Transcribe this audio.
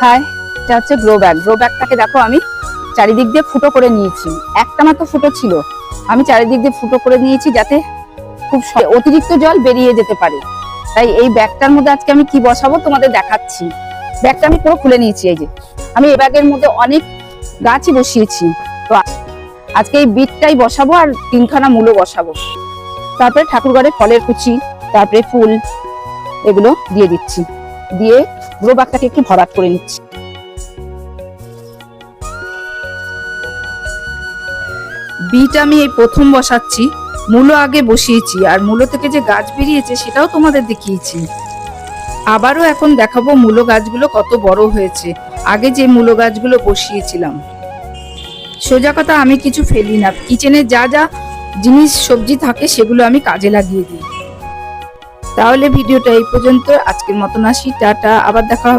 High এটা হচ্ছে grow bag grow ব্যাগটাকে দেখো আমি চারিদিক দিয়ে ফুটো করে নিয়েছি। একটা মাত্র ফুটো ছিল। আমি চারিদিক দিয়ে ফুটো করে নিয়েছি যাতে খুব অতিরিক্ত জল বেরিয়ে যেতে পারে। তাই এই ব্যাগটার মধ্যে আজকে আমি কি বসাবো তোমাদের দেখাচ্ছি। ব্যাগটা আমি পুরো খুলে নিয়েছি, এই যে। আমি এই ব্যাগের মধ্যে অনেক গাছই বসিয়েছি। তো আজকে এই বিটটাই বসাবো আর তিনখানা মূলো বসাবো। তারপরে ঠাকুরঘরে ফলের কুচি, তারপরে ফুল, এগুলো দিয়ে দিচ্ছি। দিয়ে গ্রো ব্যাগটাকে একটু ভরাট করে নিচ্ছি। বিট আমি এই প্রথম বসাচ্ছি, মূলো আগে বসিয়েছি, আর মূলো থেকে যে গাছ বেরিয়েছে সেটাও তোমাদের দেখিয়েছি। আবারও এখন দেখাবো মূলো গাছগুলো কত বড় হয়েছে, আগে যে মূলো গাছগুলো বসিয়েছিলাম। সোজা কথা আমি কিছু ফেলি না, কিচেনে যা যা জিনিস সবজি থাকে সেগুলো আমি কাজে লাগিয়ে দিই। তাহলে ভিডিওটা এই পর্যন্ত। আজকের মতন আসি টাটা আবার দেখা হবে।